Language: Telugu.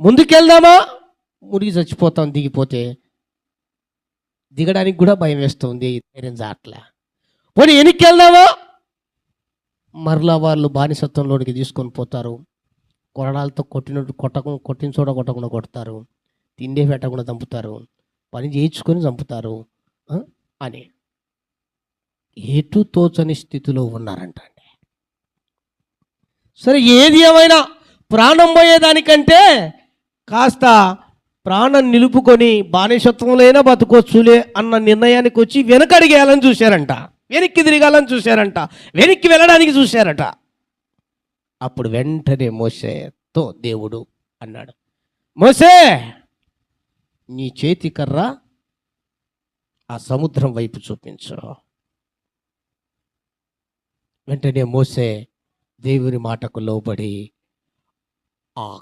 ముందుకెళ్దామా? మునిగి చచ్చిపోతాం దిగిపోతే. దిగడానికి కూడా భయం వేస్తుంది ధైర్యం జాట్లా పోనీ వెనక్కి మరలా వాళ్ళు బానిసత్వంలోనికి తీసుకొని పోతారు. కొరడాలతో కొట్టినట్టు కొట్టకుండా కొట్టిన చోట కొట్టకుండా కొడతారు. తిండి పెట్టకుండా చంపుతారు. పని చేయించుకొని చంపుతారు. అని. ఎటు తోచని స్థితిలో ఉన్నారంట అండి. సరే ఏది ఏమైనా ప్రాణం పోయేదానికంటే కాస్త ప్రాణం నిలుపుకొని బానిసత్వంలోనే బతుకోవచ్చులే అన్న నిర్ణయానికి వచ్చి వెనకడిగేయాలని చూశారంట. వెనక్కి తిరగాలని చూశారంట. వెనక్కి వెళ్ళడానికి చూశారట. అప్పుడు వెంటనే మోసేతో దేవుడు అన్నాడు మోసే నీ చేతి కర్ర ఆ సముద్రం వైపు చూపించు. వెంటనే మోసే దేవుని మాటకు లోబడి ఆ